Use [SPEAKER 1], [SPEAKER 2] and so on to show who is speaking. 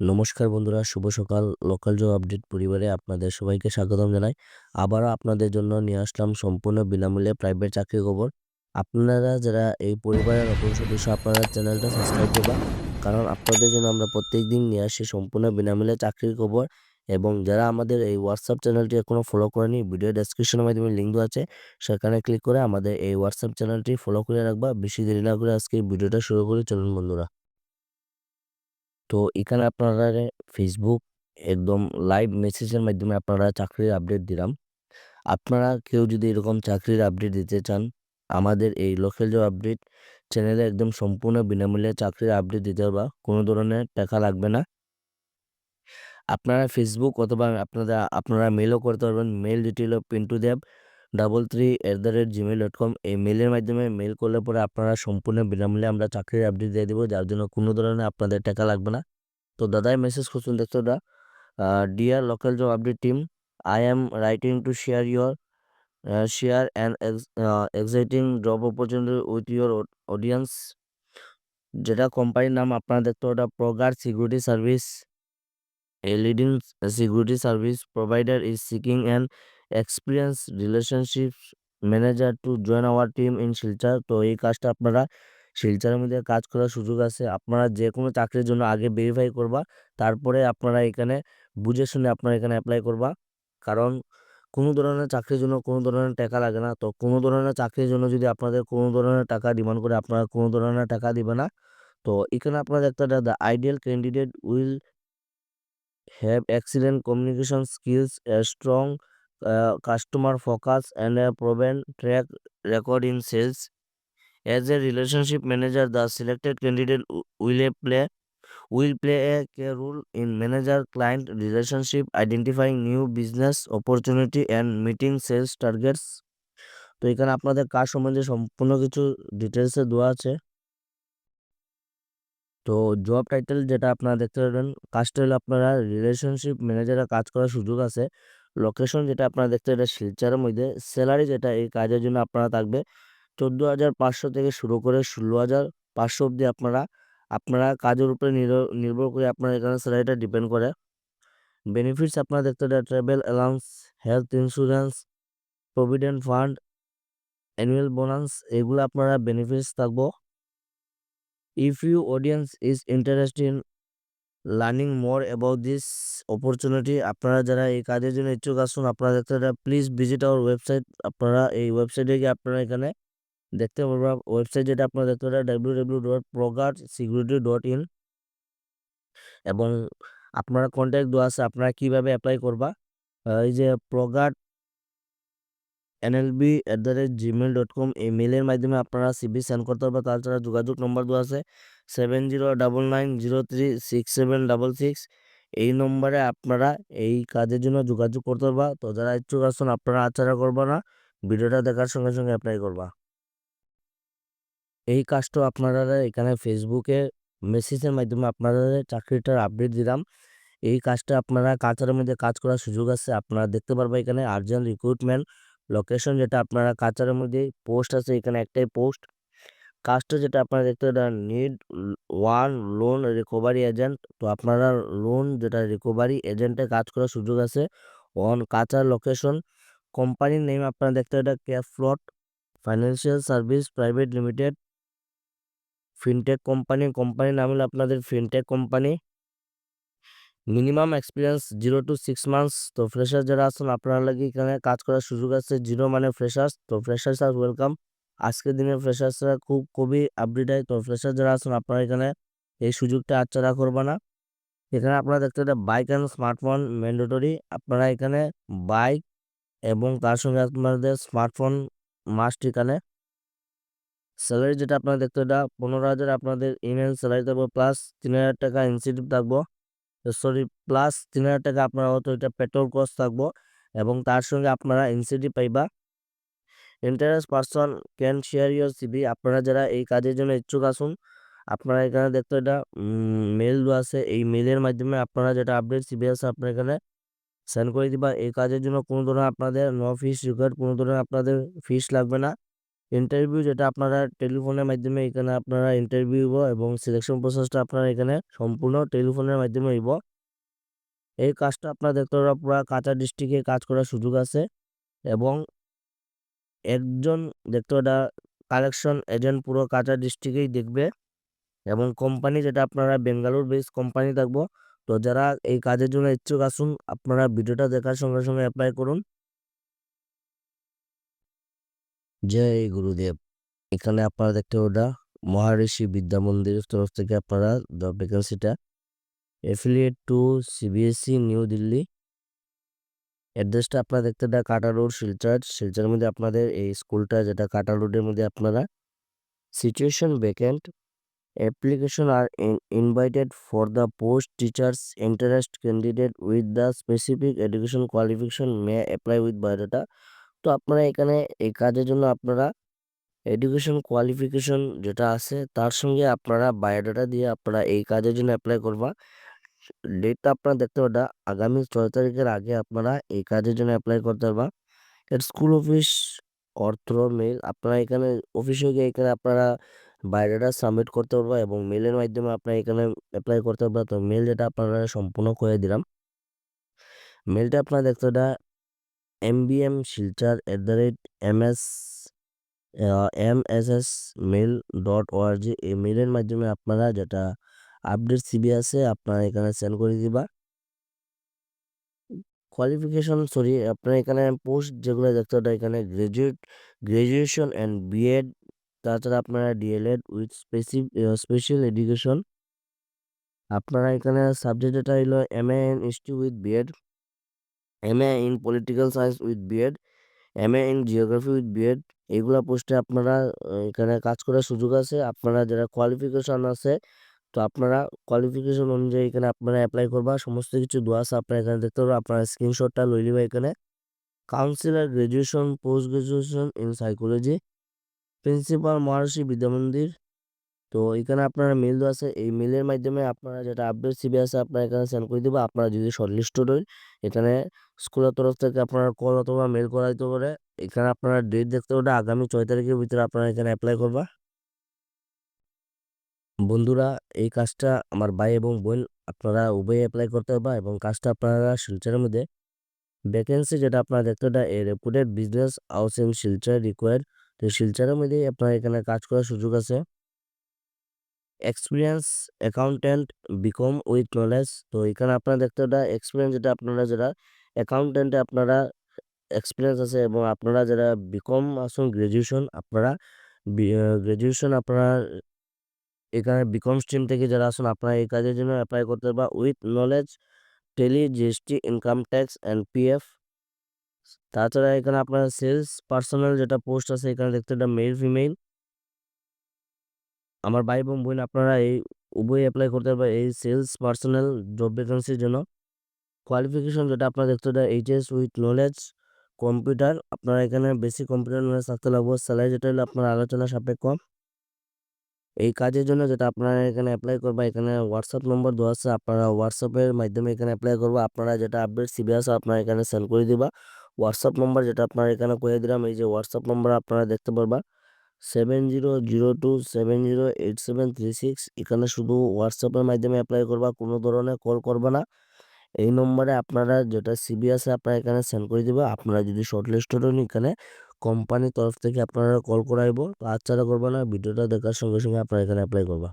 [SPEAKER 1] নমস্কার বন্ধুরা, শুভ সকাল। লোকাল জব আপডেট পরিবারে আপনাদের সবাইকে স্বাগতম জানাই। আবারও আপনাদের জন্য নিয়ে আসলাম সম্পূর্ণ বিনামূল্যে প্রাইভেট চাকরির খবর। আপনারা যারা এই পরিবারের নতুন সদস্য, আপনারা চ্যানেলটা সাবস্ক্রাইব করবা। কারণ আপনাদের জন্য আমরা প্রত্যেক দিন নিয়ে আসি সম্পূর্ণ বিনামূল্যে চাকরির খবর। এবং যারা আমাদের এই হোয়াটসঅ্যাপ চ্যানেলটি এখনও ফলো করেনি ভিডিও ডেসক্রিপশনের মাধ্যমে লিঙ্ক দেওয়া আছে, সেখানে ক্লিক করে আমাদের এই হোয়াটসঅ্যাপ চ্যানেলটি ফলো করে রাখবা। বেশি দেরি না করে আজকে ভিডিওটা শুরু করে। চলুন বন্ধুরা। তো এখানে আপনারা ফেসবুক একদম লাইভ মেসেজের মাধ্যমে আপনারা চাকরির আপডেট দিলাম। আপনারা কেউ যদি এরকম চাকরির আপডেট দিতে চান, আমাদের এই লোকাল জব আপডেট চ্যানেলে একদম সম্পূর্ণ বিনামূল্যে চাকরির আপডেট দিতে পারবা কোনো ধরনের টাকা লাগবে না। আপনারা ফেসবুক অথবা আপনারা আপনারা মেলও করতে পারবেন mail detail Pintu Deb double three at the rate Gmail dot com এই মেলের মাধ্যমে মেল করলে পরে আপনারা সম্পূর্ণ বিনামূল্যে আমরা চাকরির আপডেট দিয়ে দেবো, যার জন্য কোনো ধরনের আপনাদের টাকা লাগবে না। তো দাদাই মেসেজ করছেন, দেখতো দা dear local job update team I am writing to share your share and exciting job opportunity with your audience যেটা কোম্পানির নাম আপনারা দেখতে ওটা Proguard security service A leading security service provider is seeking an experienced relationship manager to join our team in Silchar তো এই কাজটা আপনারা শিলচরের মধ্যে কাজ করার সুযোগ আছে। আপনারা যে কোনো চাকরির জন্য আগে ভেরিফাই করবা তারপরে আপনারা এখানে বুঝে শুনে আপনারা এখানে অ্যাপ্লাই করবা। কারণ কোনো ধরনের চাকরির জন্য কোনো ধরনের টাকা লাগে না। তো কোনো ধরনের চাকরির জন্য যদি আপনাদের কোনো ধরনের টাকা ডিমান্ড করে আপনারা কোনো ধরনের টাকা দিবে না। তো এখানে আপনারা একটা the ideal candidate will communication skills, a strong uh, customer focus and a proven track record in sales as a relationship manager the selected candidate will a play will play a key role in manager client relationship identifying new business opportunity and meeting sales targets তো এখানে আপনাদের কাজ সম্বন্ধে সম্পূর্ণ কিছু ডিটেলসে দেওয়া আছে। তো জব টাইটেল যেটা আপনারা দেখতে পাবেন কাজটা হলো আপনারা রিলেশনশিপ ম্যানেজারে কাজ করার সুযোগ আছে। লোকেশন যেটা আপনারা দেখতে এটা শিলচারের মধ্যে। স্যালারি যেটা, এই কাজের জন্য আপনারা থাকবে চোদ্দ হাজার পাঁচশো থেকে শুরু করে ষোলো হাজার পাঁচশো অবধি আপনারা আপনারা কাজের উপরে নির্ভর করে আপনার এখানে স্যালারিটা ডিপেন্ড করে। বেনিফিটস আপনারা দেখতে পারেন travel allowance health insurance provident fund annual bonus এগুলো আপনারা বেনিফিটস থাকব। If you audience is in learning more about this opportunity আপনারা যারা এই কাজের জন্য ইচ্ছুক আসুন আপনারা দেখতে প্লিজ ভিজিট আওয়ার ওয়েবসাইট আপনারা এই ওয়েবসাইটে গিয়ে আপনারা এখানে দেখতে পারবেন ওয়েবসাইট যেটা আপনারা দেখতে পারেন W W dot Proguard security dot in এবং আপনারা কন্ট্যাক্ট দেওয়া আছে আপনারা কীভাবে অ্যাপ্লাই করবা এই যে Proguard NLB at the rate Gmail dot com এই মেলের মাধ্যমে আপনারা সিবি সেন্ড করতে পারবেন তাছাড়া যোগাযোগ নম্বর দেওয়া আছে seven zero double nine zero three six seven double six এই নম্বরে আপনারা এই কাজের জন্য যোগাযোগ করতে পারবা। তো যারা ইচ্ছুক আসুন আপনারা আচারা করবা না। ভিডিওটা দেখার সঙ্গে সঙ্গে অ্যাপ্লাই করবা। এই কাজটা আপনারা এখানে ফেসবুকে মেসেজের মাধ্যমে আপনারা চাকরিটার আপডেট দিলাম। এই কাজটা আপনারা কাজের মধ্যে কাজ করার সুযোগ আছে। আপনারা দেখতে পারবেন এখানে আর্জেন্ট রিক্রুটমেন্ট লোকেশন যেটা আপনারা কাচারের মধ্যে পোস্ট আছে, এখানে একটাই পোস্ট কাজটা যেটা আপনারা দেখতে need one loan recovery agent তো আপনারা লোন যেটা রিকভারি এজেন্টে কাজ করার সুযোগ আছে। অন কাচার লোকেশন কোম্পানির নেম আপনারা দেখতে এটা Cap Float financial service private limited fintech company কোম্পানির নাম হলো আপনাদের fintech company minimum experience zero to six months তো ফ্রেশার যারা আছেন, আপনারা লাগে এখানে কাজ করার সুযোগ আছে জিরো মানে ফ্রেশার্স তো ফ্রেশার্স আর ওয়েলকাম আজকের দিনে ফ্রেশার্সরা খুব খুবই আপডেট হয়। তো ফ্রেশার যারা আছেন, আপনারা এখানে এই সুযোগটা আচ্ছাড়া করবে না। এখানে আপনারা দেখতে পাচ্ছেন বাইক অ্যান্ড স্মার্টফোন ম্যান্ডেটরি আপনারা এখানে বাইক এবং তার সঙ্গে আপনাদের স্মার্টফোন মাস্ট এখানে। স্যালারি যেটা আপনারা দেখতে এটা পনেরো হাজার আপনাদের ইমেল স্যালারি থাকব প্লাস তিন হাজার টাকা ইনসেন্টিভ থাকব। সরি প্লাস তিন হাজার টাকা আপনারা হয়তো এটা পেট্রোল কস্ট থাকব এবং তার সঙ্গে আপনারা ইনসেন্টিভ পাইবা। Interest person can share your CV আপনারা যারা এই কাজের জন্য ইচ্ছুক আসুন আপনারা এখানে দেখতে এটা মেল আছে। এই মেলের মাধ্যমে আপনারা যেটা আপডেট সিবি আছে আপনারা এখানে সেন্ড করে দিবা। এই কাজের জন্য কোনো ধরনের আপনাদের ন ফিস রিকোয়ার্ড কোনো ধরনের আপনাদের ফিস লাগবে না। ইন্টারভিউ যেটা আপনারা টেলিফোনের মাধ্যমে এখানে আপনারা ইন্টারভিউ হইব এবং সিলেকশন প্রসেসটা আপনারা এখানে সম্পূর্ণ টেলিফোনের মাধ্যমে হইব এই কাজটা আপনারা দেখতে পারা পুরা কাঁচা ডিস্ট্রিক্টে কাজ করার সুযোগ আছে এবং একজন দেখতে পারা কালেকশন এজেন্ট পুরো কাঁচা ডিস্ট্রিক্টেই দেখবে। এবং কোম্পানি যেটা আপনারা বেঙ্গালুর বেস কোম্পানি থাকব। তো যারা এই কাজের জন্য ইচ্ছুক আসুন, আপনারা ভিডিওটা দেখার সঙ্গে সঙ্গে অ্যাপ্লাই করুন। জয় গুরুদেব। এখানে আপনারা দেখতে ওটা মহারিষি বিদ্যা মন্দিরের তরফ থেকে আপনারা ভ্যাকেন্সিটা affiliate to CBSE New Delhi অ্যাড্রেসটা আপনারা দেখতে এটা কাটা রোড শিলচর শিলচরের মধ্যে আপনাদের এই স্কুলটা, যেটা কাটা রোডের মধ্যে আপনারা situation vacant application are invited for the post teachers interest candidate with the specific education qualification may apply with biodata তো আপনারা এখানে এই কাজের জন্য আপনারা এডুকেশন কোয়ালিফিকেশন যেটা আছে, তার সঙ্গে আপনারা বায়োডাটা দিয়ে আপনারা এই কাজের জন্য অ্যাপ্লাই করবা। ডেটটা আপনারা দেখতে পারবা আগামী ছয় তারিখের আগে আপনারা এই কাজের জন্য অ্যাপ্লাই করতে পারবা। এর স্কুল অফিস অর্থ মেল আপনারা এখানে অফিসে গিয়ে এখানে আপনারা বায়োডাটা সাবমিট করতে পারবা এবং মেলের মাধ্যমে আপনারা এখানে অ্যাপ্লাই করতে পারবা। তো মেল যেটা আপনারা সম্পূর্ণ করে দিলাম। মেলটা আপনারা দেখতে পারবা M B M Silchar at the rate M S M S S mail dot ORG এই মেলের মাধ্যমে আপনারা যেটা আপডেট সিবি আছে, আপনারা এখানে সেন্ড করে দিবা। কোয়ালিফিকেশন সরি আপনারা এখানে পোস্ট যেগুলো দেখতে পারেন এখানে গ্রাজুয়েট গ্রাজুয়েশন অ্যান্ড বিএড তাছাড়া আপনারা DElEd with specific special education আপনারা এখানে সাবজেক্ট যেটা হলো M A in history with BEd M A in political science with BEd M A in geography with BEd এইগুলা পোস্টে আপনারা এখানে কাজ করার সুযোগ আছে। আপনারা যারা কোয়ালিফিকেশন আছে তো আপনারা কোয়ালিফিকেশন অনুযায়ী এখানে আপনারা অ্যাপ্লাই করবা। সমস্ত কিছু আছে, আপনারা এখানে দেখতে পারবেন। আপনারা স্ক্রিনশটটা লই লিবা এখানে counsellor graduation post graduation in psychology principal Maharishi Vidyamandir তো এখানে আপনারা মেল দেওয়া আছে। এই মেলের মাধ্যমে আপনারা যেটা আপডেট সিবি আছে, আপনারা এখানে সেন্ড করে দেবো। আপনারা যদি শর্টলিস্টেড হন, এখানে স্কুলের তরফ থেকে আপনারা কল অথবা মেল করা দিতে পারে। এখানে আপনারা ডেট দেখতে পারে আগামী ছয় তারিখের ভিতরে আপনারা এখানে অ্যাপ্লাই করবা। বন্ধুরা, এই কাজটা আমার ভাই এবং বোন আপনারা উভয়ে অ্যাপ্লাই করতে পারবা এবং কাজটা আপনারা শিলচরের মধ্যে ভ্যাকেন্সি যেটা আপনারা দেখতে পারেন a reputed business house in Silchar required তো শিলচরের মধ্যে আপনার এখানে কাজ করার সুযোগ আছে। Experience accountant BCom with knowledge তো এখানে আপনারা দেখতে পারেন এক্সপিরিয়েন্স যেটা আপনারা যারা অ্যাকাউন্ট্যান্টে আপনারা এক্সপিরিয়েন্স আছে এবং আপনারা যারা বিকম আসুন গ্র্যাজুয়েশন আপনারা গ্র্যাজুয়েশন আপনারা এখানে বিকম স্ট্রিম থেকে যারা আসুন, আপনারা এই কাজের জন্য অ্যাপ্লাই করতে পারবা with knowledge Tally GST income tax and PF তাছাড়া এখানে আপনার সেলস পার্সোনাল যেটা পোস্ট আছে, এখানে দেখতে এটা মেল ফিমেল আমার ভাই এবং বোন, আপনারা এই উভয় অ্যাপ্লাই করতে পারবে এই সেলস পার্সোনাল জব ভ্যাকেন্সির জন্য। কোয়ালিফিকেশন যেটা আপনারা দেখতে এটা এইচএস উইথ নলেজ কম্পিউটার আপনারা এখানে বেশি কম্পিউটার নলেজ থাকতে লাগবে। স্যালারি যেটা হলো আপনার আলোচনা সাপেক্ষ। এই কাজের জন্য যেটা আপনারা এখানে অ্যাপ্লাই করবা, এখানে হোয়াটসঅ্যাপ নম্বর দেওয়া আছে, আপনারা হোয়াটসঅ্যাপের মাধ্যমে এখানে অ্যাপ্লাই করবা। আপনারা যেটা আপডেট সিবি আছে আপনারা এখানে সেন্ড করে দিবা। হোয়াটসঅ্যাপ নম্বর যেটা আপনারা এখানে করে দিলাম, এই যে হোয়াটসঅ্যাপ নম্বর আপনারা দেখতে পারবা। Seven zero zero two seven zero eight seven three six এখানে শুধু হোয়াটসঅ্যাপের মাধ্যমে অ্যাপ্লাই করবা, কোনো ধরনের কল করবা না। এই নম্বরে আপনারা যেটা সিবি আছে আপনারা এখানে সেন্ড করে দিবা। আপনারা যদি শর্ট লিস্টেড হন এখানে কোম্পানির তরফ থেকে আপনারা কল করাইব। তো আচ্ছা করবা না, ভিডিওটা দেখার সঙ্গে সঙ্গে আপনারা এখানে অ্যাপ্লাই করবা।